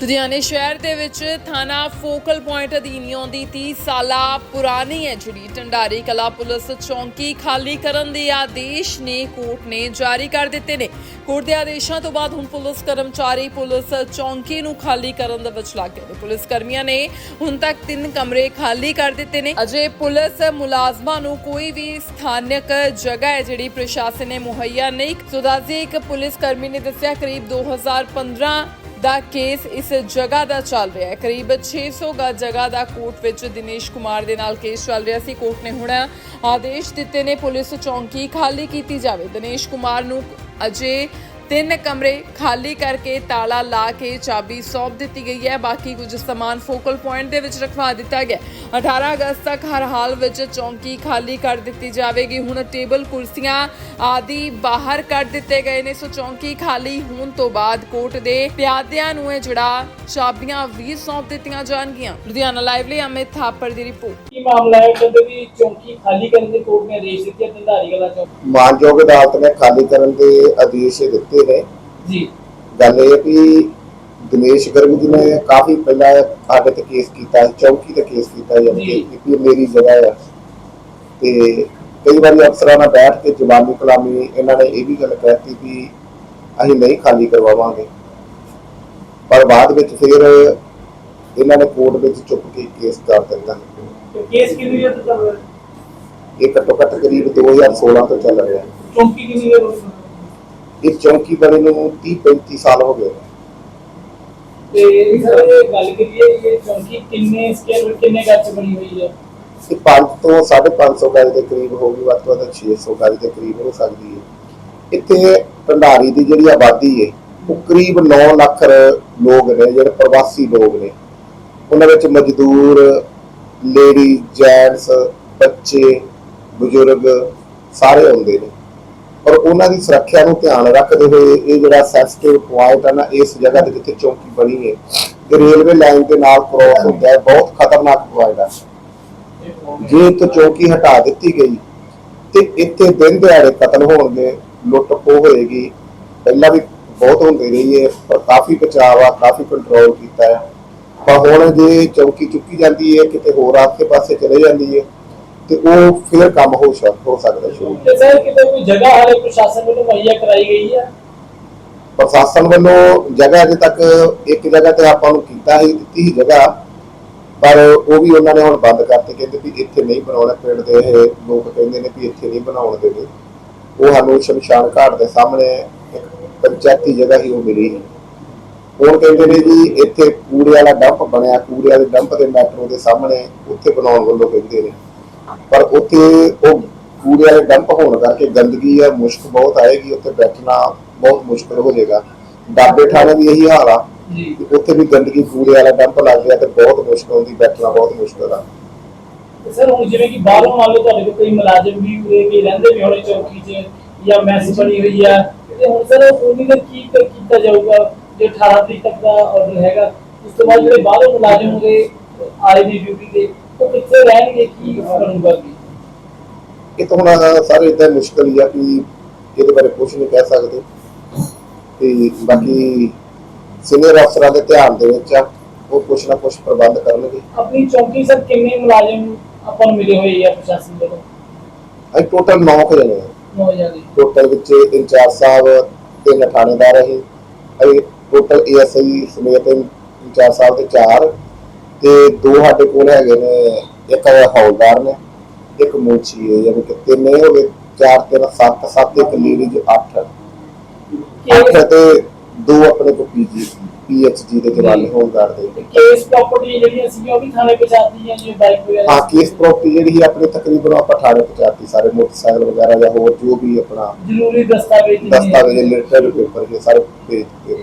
ਲੁਧਿਆਣੇ ਸ਼ਹਿਰ ਦੇ ਵਿੱਚ ਥਾਣਾ ਫੋਕਲ ਪੁਆਇੰਟ ਅਧੀਨ ਆਉਂਦੀ 30 ਸਾਲਾ ਪੁਰਾਣੀ ਹੈ ਜਿਹੜੀ ਢੰਡਾਰੀ ਕਲਾ ਪੁਲਿਸ ਚੌਂਕੀ ਖਾਲੀ ਕਰਨ ਦੇ ਆਦੇਸ਼ ਨੇ ਕੋਰਟ ਨੇ ਜਾਰੀ ਕਰ ਦਿੱਤੇ ਨੇ। ਕੋਰਟ ਦੇ ਆਦੇਸ਼ਾਂ ਤੋਂ ਬਾਅਦ ਹੁਣ ਪੁਲਿਸ ਕਰਮਚਾਰੀ ਪੁਲਿਸ ਚੌਂਕੀ ਨੂੰ ਖਾਲੀ ਕਰਨ ਦੇ ਵਿੱਚ ਲੱਗ ਗਏ ਪੁਲਿਸ ਕਰਮੀਆਂ ਨੇ ਹੁਣ ਤੱਕ ਤਿੰਨ ਕਮਰੇ ਖਾਲੀ ਕਰ ਦਿੱਤੇ ਨੇ। ਅਜੇ ਪੁਲਿਸ ਮੁਲਾਜ਼ਮਾਂ ਨੂੰ ਕੋਈ ਵੀ ਸਥਾਨਕ ਜਗ੍ਹਾ ਹੈ ਜਿਹੜੀ ਪ੍ਰਸ਼ਾਸਨ ਨੇ ਮੁਹੱਈਆ ਨਹੀਂ ਸੋ ਇੱਕ ਪੁਲਿਸ ਕਰਮੀ ਨੇ ਦੱਸਿਆ, ਕਰੀਬ 2015 ਦਾ ਕੇਸ ਇਸ ਜਗ੍ਹਾ ਦਾ ਚੱਲ ਰਿਹਾ ਹੈ। ਕਰੀਬ 600 ਗਜ ਜਗ੍ਹਾ ਦਾ ਕੋਰਟ ਵਿੱਚ ਦਿਨੇਸ਼ ਕੁਮਾਰ ਦੇ ਨਾਲ ਕੇਸ ਚੱਲ ਰਿਹਾ ਸੀ। ਕੋਰਟ ਨੇ ਹੁਣ ਆਦੇਸ਼ ਦਿੱਤੇ ਨੇ। ਪੁਲਿਸ ਚੌਂਕੀ ਖਾਲੀ ਕੀਤੀ ਜਾਵੇ। ਦਿਨੇਸ਼ ਕੁਮਾਰ ਨੂੰ ਅਜੇ ਤਿੰਨ ਕਮਰੇ ਖਾਲੀ ਕਰਕੇ ਤਾਲਾ ਲਾ ਕੇ ਚਾਬੀ ਸੌਂਪ ਦਿੱਤੀ ਗਈ ਹੈ। ਬਾਕੀ ਕੁਝ ਸਮਾਨ ਫੋਕਲ ਪੁਆਇੰਟ ਦੇ ਵਿੱਚ ਰਖਵਾ ਦਿੱਤਾ ਗਿਆ 18 ਅਗਸਤ ਤੱਕ ਹਰ ਹਾਲ ਵਿੱਚ ਚੌਂਕੀ ਖਾਲੀ ਕਰ ਦਿੱਤੀ ਜਾਵੇਗੀ। ਹੁਣ ਟੇਬਲ ਕੁਰਸੀਆਂ ਆਦਿ ਬਾਹਰ ਕੱਢ ਦਿੱਤੇ ਗਏ ਨੇ। ਸੋ ਚੌਂਕੀ ਖਾਲੀ ਹੋਣ ਤੋਂ ਬਾਅਦ ਕੋਰਟ ਦੇ ਪਿਆਦਿਆਂ ਨੂੰ ਇਹ ਜਿਹੜਾ ਚਾਬੀਆਂ ਵੀ ਸੌਂਪ ਦਿੱਤੀਆਂ ਜਾਣਗੀਆਂ। ਲੁਧਿਆਣਾ ਲਾਈਵ ਲਈ ਅਮਿਤ ਥਾਪੜ ਦੀ ਰਿਪੋਰਟ। ਮਾਮਲਾ ਹੈ ਕਹਿੰਦੇ ਵੀ ਚੌਂਕੀ ਖਾਲੀ ਕਰਨ ਦੇ ਕੋਰਟ ਨੇ ਆਦੇਸ਼ ਦਿੱਤੇ ਧੰਦਾਰੀ ਵਾਲਾ ਚੌਂਕ। ਮਾਨਯੋਗ ਅਦਾਲਤ ਨੇ ਖਾਲੀ ਕਰਨ ਦੇ ਆਦੇਸ਼ ਦਿੱਤੇ ਨੇ। ਜੀ। ਗੱਲ ਇਹ ਹੈ ਕਿ ਦਿਨੇਸ਼ ਗਰਗ ਜੀ ਨੇ ਕਾਫੀ ਪਹਿਲਾਂ ਸਾਡੇ ਤੇ ਕੇਸ ਕੀਤਾ ਸੀ, ਚੌਂਕੀ ਤੇ ਕੇਸ ਕੀਤਾ ਜਾਂ ਜੀ। ਕਿ ਇਹ ਮੇਰੀ ਜਗ੍ਹਾ ਆ ਤੇ ਕਈ ਵਾਰੀ ਅਫਸਰਾਂ ਨਾਲ ਬੈਠ ਕੇ ਜਵਾਨੀ ਕਲਾਮੀ ਇਹਨਾਂ ਨੇ ਇਹ ਵੀ ਗੱਲ ਕਹਿਤੀ ਵੀ ਅਸੀਂ ਨਹੀਂ ਖਾਲੀ ਕਰਵਾਵਾਂਗੇ। ਪਰ ਬਾਅਦ ਵਿੱਚ ਫਿਰ ਇਹਨਾਂ ਨੇ ਕੋਰਟ ਵਿੱਚ ਚੁੱਪ ਕੇ ਕੇਸ ਕਰ ਦਿੱਤਾ ਕੇਸ ਕਿੰਨੀ ਦੇਰ ਤੋਂ ਚੱਲ ਰਿਹਾ? ਇਹ ਘੱਟੋ ਘੱਟ ਕਰੀਬ 2016 ਤੋਂ ਚੱਲ ਰਿਹਾ ਚੌਂਕੀ ਕਿੰਨੀ ਦੇਰ ਤੋਂ? ਇਹ ਚੌਂਕੀ ਬਣੇ ਨੂੰ 30 35 ਸਾਲ ਹੋ ਗਏ। ਤੇ ਇਹ ਗੱਲ ਕਰੀਏ ਇਹ ਚੌਂਕੀ ਕਿੰਨੇ ਸਕੇਅਰ ਕਿੰਨੇ ਗੱਜ ਬਣੀ ਹੋਈ ਹੈ ਇਹ 5 ਤੋਂ 550 ਗਜ ਦੇ ਕਰੀਬ ਹੋਊਗੀ ਵੱਧ ਤੋਂ ਵੱਧ 600 ਗਜ ਦੇ ਕਰੀਬ ਹੋ ਸਕਦੀ ਹੈ ਇੱਥੇ ਭੰਡਾਰੀ ਦੀ ਜਿਹੜੀ ਆਬਾਦੀ ਹੈ ਉਹ ਕਰੀਬ 9 ਲੱਖ ਲੋਕ ਨੇ ਜਿਹੜੇ ਪ੍ਰਵਾਸੀ ਲੋਕ ਨੇ ਉਹਨਾਂ ਵਿੱਚ ਮਜ਼ਦੂਰ, ਲੇਡੀ ਜੈਂਟਸ ਬੱਚੇ, ਬਜ਼ੁਰਗ ਸਾਰੇ ਆਉਂਦੇ ਨੇ। ਔਰ ਉਹਨਾਂ ਦੀ ਸੁਰੱਖਿਆ ਨੂੰ ਧਿਆਨ ਰੱਖਦੇ ਹੋਏ ਇਹ ਜਿਹੜਾ ਸੈਂਸਿਟਿਵ ਪੁਆਇੰਟ ਹੈ ਨਾ, ਇਸ ਜਗ੍ਹਾ ਤੇ ਜਿੱਥੇ ਚੌਂਕੀ ਬਣੀ ਹੈ। ਤੇ ਰੇਲਵੇ ਲਾਈਨ ਦੇ ਨਾਲ ਕ੍ਰੋਸ ਹੁੰਦਾ ਹੈ, ਬਹੁਤ ਖਤਰਨਾਕ ਪੁਆਇੰਟ ਹੈ ਜੇ ਇੱਥੇ ਚੌਕੀ ਹਟਾ ਦਿੱਤੀ ਗਈ, ਤੇ ਇੱਥੇ ਦਿਨ ਦਿਹਾੜੇ ਕਤਲ ਹੋਣਗੇ, ਲੁੱਟ ਖੋਹ ਹੋਏਗੀ। ਪਹਿਲਾਂ ਵੀ ਬਹੁਤ ਹੁੰਦੀ ਰਹੀ ਹੈ, ਪਰ ਕਾਫੀ ਬਚਾਅ ਆ ਕਾਫੀ ਕੰਟਰੋਲ ਕੀਤਾ ਹੈ। ਪਰ ਹੁਣ ਜੇ ਚੌਕੀ ਚੁੱਕੀ ਜਾਂਦੀ ਹੈ ਕਿਤੇ ਹੋਰ ਆਸੇ ਪਾਸੇ ਚਲੇ ਜਾਂਦੀ ਹੈ ਤੇ ਉਹ ਫਿਰ ਕੰਮ ਹੋ ਸਕ ਹੋ ਸਕਦਾ ਸ਼ੁਰੂ। ਤੇ ਸਰ ਕਿਤੇ ਕੋਈ ਜਗ੍ਹਾ ਹਾਲੇ ਪ੍ਰਸ਼ਾਸਨ ਵੱਲੋਂ ਮੁਹੱਈਆ ਕਰਾਈ ਗਈ ਹੈ ਪ੍ਰਸ਼ਾਸਨ ਵੱਲੋਂ ਜਗ੍ਹਾ ਅਜੇ ਤੱਕ ਇੱਕ ਜਗ੍ਹਾ ਤੇ ਆਪਾਂ ਨੂੰ ਕੀਤਾ ਹੀ ਦਿੱਤੀ ਸੀ ਜਗ੍ਹਾ ਪਰ ਉਹ ਵੀ ਉਹਨਾਂ ਨੇ ਹੁਣ ਬੰਦ ਕਰਤੇ ਕਹਿੰਦੇ ਵੀ ਇੱਥੇ ਨਹੀਂ ਬਣਾਉਣਾ ਪਿੰਡ ਦੇ ਇਹ ਲੋਕ ਕਹਿੰਦੇ ਨੇ ਵੀ ਇੱਥੇ ਨਹੀਂ ਬਣਾਉਣ ਦੇਣੀ। ਉਹ ਸਾਨੂੰ ਸ਼ਮਸ਼ਾਨ ਘਾਟ ਦੇ ਸਾਹਮਣੇ ਇੱਕ ਪੰਚਾਇਤੀ ਜਗ੍ਹਾ ਹੀ ਉਹ ਮਿਲੀ ਸੀ ਹੁਣ ਕਹਿੰਦੇ ਨੇ ਜੀ ਇੱਥੇ ਕੂੜੇ ਵਾਲਾ ਡੰਪ ਬਣਿਆ ਕੂੜੇ ਵਾਲੇ ਡੰਪ ਦੇ ਮੈਟਰੋ ਦੇ ਸਾਹਮਣੇ ਉੱਥੇ ਬਣਾਉਣ ਵੱਲੋਂ ਕਹਿੰਦੇ ਨੇ। ਪਰ ਉੱਥੇ ਉਹ ਕੂੜੇ ਵਾਲੇ ਡੰਪ ਹੋਣ ਕਰਕੇ ਗੰਦਗੀ ਆ ਮੁਸ਼ਕ ਬਹੁਤ ਆਏਗੀ ਉੱਥੇ ਬੈਠਣਾ ਬਹੁਤ ਮੁਸ਼ਕਲ ਹੋ ਜਾਏਗਾ। ਡਾਬੇ ਠਾਣੇ ਵੀ ਇਹੀ ਹਾਲ ਆ। ਜੀ। ਉੱਥੇ ਵੀ ਗੰਦਗੀ ਕੂੜੇ ਵਾਲਾ ਡੰਪ ਲੱਗ ਗਿਆ ਤੇ ਬਹੁਤ ਮੁਸ਼ਕਲ ਹੁੰਦੀ ਬੈਠਣਾ ਬਹੁਤ ਮੁਸ਼ਕਲ ਆ। ਸਰ ਹੁਣ ਜਿਵੇਂ ਕਿ ਬਾਹਰੋਂ ਮੰਨ ਲਓ ਤੁਹਾਡੇ ਕੋਲ ਕੋਈ ਮੁਲਾਜ਼ਮ ਵੀ ਉਰੇ ਕੇ ਰਹਿੰਦੇ ਵੀ ਹੋਣੇ ਚੌਂਕੀ 'ਚ ਜਾਂ ਮੈਸ ਬਣੀ ਹੋਈ ਆ ਤੇ ਹੁਣ ਸਰ ਉਨੀ ਦਾ ਕੀ ਕ- ਕੀਤਾ ਜਾਊਗਾ? ਜੇ 18 ਤਰੀਕ ਤੱਕ ਦਾ ਆਰਡਰ ਹੈਗਾ ਉਸ ਤੋਂ ਬਾਅਦ ਜਿਹੜੇ ਬਾਹਰੋਂ ਮੁਲਾਜ਼ਮ ਹੋਗੇ ਆਏ ਦੀ ਡਿਊਟੀ ਤੇ ਉਹ ਕਿੱਥੇ ਰਹਿਣਗੇ ਕੀ ਬਣੂਗਾ ਕੀ ਇਹ ਤਾਂ ਹੁਣ ਸਾਰੇ ਇਦਾਂ ਮੁਸ਼ਕਲ ਹੀ ਆ ਕਿ ਇਹਦੇ ਬਾਰੇ ਕੁਝ ਨਹੀਂ ਕਹਿ ਸਕਦੇ। ਤੇ ਬਾਕੀ ਸੀਨੀਅਰ ਅਫਸਰਾਂ ਦੇ ਧਿਆਨ ਦੇ ਵਿੱਚ ਆ ਉਹ ਕੁਛ ਨਾ ਕੁਛ ਪ੍ਰਬੰਧ ਕਰਨਗੇ। ਆਪਣੀ ਚੌਂਕੀ ਸਰ ਕਿੰਨੇ ਮੁਲਾਜ਼ਮ ਆਪਾਂ ਨੂੰ ਮਿਲੇ ਹੋਏ ਆ ਪ੍ਰਸ਼ਾਸਨ ਵੱਲੋਂ? ਅਸੀਂ ਟੋਟਲ 9 ਕੁ ਜਣੇ ਆ। 9000 ਦੇ। ਟੋਟਲ ਵਿੱਚ ਇੰਚਾਰਜ ਸਾਹਿਬ ਤਿੰਨ ਥਾਣੇਦਾਰ ਅਸੀਂ ਅਸੀਂ ਟੋਟਲ ਏਐਸਆਈ ਸਮੇਤ ਇੰਚਾਰਜ ਸਾਹਿਬ ਦੇ ਚਾਰ। ਤੇ ਦੋ ਸਾਡੇ ਕੋਲ ਹੈਗੇ ਨੇ ਇੱਕ ਹੌਲਦਾਰ ਨੇ ਇੱਕ ਮੁੰਚੀ ਹੈ ਯਾਨੀ ਕਿ ਤਿੰਨ ਹੋ ਗਏ ਚਾਰ ਤਿੰਨ ਸੱਤ ਸੱਤ ਇੱਕ ਲੇਡੀਜ਼ ਅੱਠ। ਅੱਠ ਤੇ ਦੋ ਆਪਣੇ ਕੋ ਪੀਜੀ ਪੀਐਚਡੀ ਦੇ ਜਵਾਨ ਹੌਲਦਾਰ ਦੇ। ਕੇਸ ਪ੍ਰਾਪਰਟੀ ਜਿਹੜੀਆਂ ਸੀ ਉਹ ਵੀ ਥਾਣੇ ਪਹੁੰਚਾਤੀ ਜਿਵੇਂ ਬਾਈਕ ਵਗੈਰਾ? ਹਾਂ ਕੇਸ ਪ੍ਰੋਪਰਟੀ ਜਿਹੜੀ ਆਪਣੀ ਤਕਰੀਬਨ ਆਪਾਂ ਥਾਣੇ ਪਹੁੰਚਾਤੀ ਸਾਰੇ ਮੋਟਰਸਾਈਕਲ ਵਗੈਰਾ ਜਾਂ ਹੋਰ ਜੋ ਵੀ ਆਪਣਾ ਜ਼ਰੂਰੀ ਦਸਤਾਵੇਜ਼। ਦਸਤਾਵੇਜ਼ ਲਿਟਰ ਪੇਪਰ ਇਹ ਸਾਰੇ ਭੇਜ ਦਿੱਤੇ